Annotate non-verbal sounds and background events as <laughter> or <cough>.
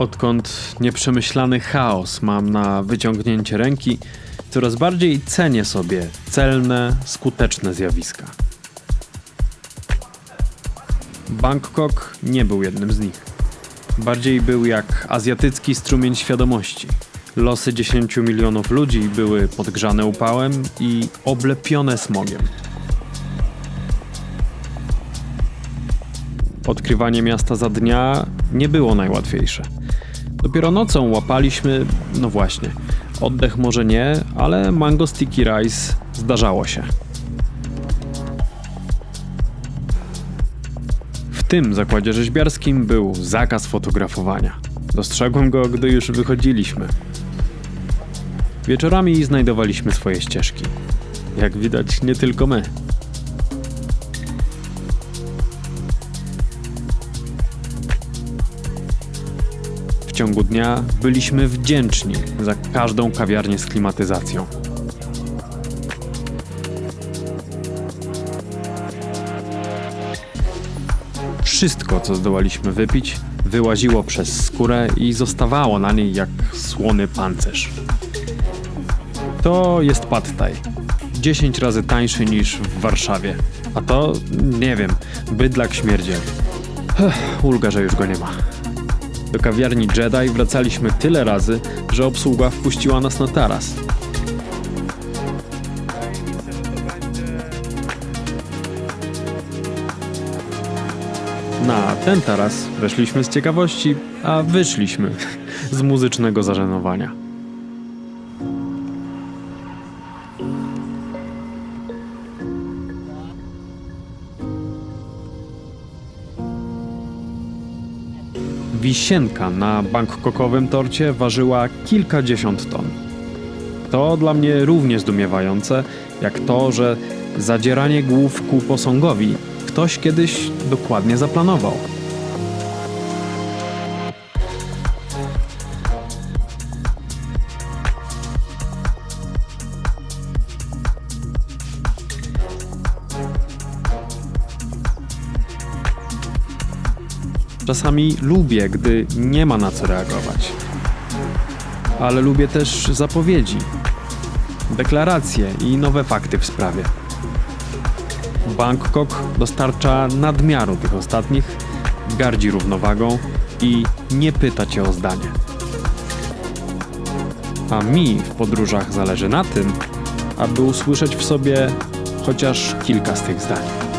Odkąd nieprzemyślany chaos mam na wyciągnięcie ręki, coraz bardziej cenię sobie celne, skuteczne zjawiska. Bangkok nie był jednym z nich. Bardziej był jak azjatycki strumień świadomości. Losy 10 milionów ludzi były podgrzane upałem i oblepione smogiem. Odkrywanie miasta za dnia nie było najłatwiejsze. Dopiero nocą łapaliśmy, no właśnie, oddech może nie, ale mango sticky rice zdarzało się. W tym zakładzie rzeźbiarskim był zakaz fotografowania. Dostrzegłem go, gdy już wychodziliśmy. Wieczorami znajdowaliśmy swoje ścieżki. Jak widać, nie tylko my. Ciągu dnia byliśmy wdzięczni za każdą kawiarnię z klimatyzacją. Wszystko, co zdołaliśmy wypić, wyłaziło przez skórę i zostawało na niej jak słony pancerz. To jest pad thai. 10 razy tańszy niż w Warszawie. A to, nie wiem, bydlak śmierdziel. Ulga, że już go nie ma. Do kawiarni Jedi wracaliśmy tyle razy, że obsługa wpuściła nas na taras. Na ten taras weszliśmy z ciekawości, a wyszliśmy <laughs> z muzycznego zażenowania. Wisienka na bangkokowym torcie ważyła kilkadziesiąt ton. To dla mnie równie zdumiewające, jak to, że zadzieranie głów ku posągowi ktoś kiedyś dokładnie zaplanował. Czasami lubię, gdy nie ma na co reagować. Ale lubię też zapowiedzi, deklaracje i nowe fakty w sprawie. Bangkok dostarcza nadmiaru tych ostatnich, gardzi równowagą i nie pyta cię o zdanie. A mi w podróżach zależy na tym, aby usłyszeć w sobie chociaż kilka z tych zdań.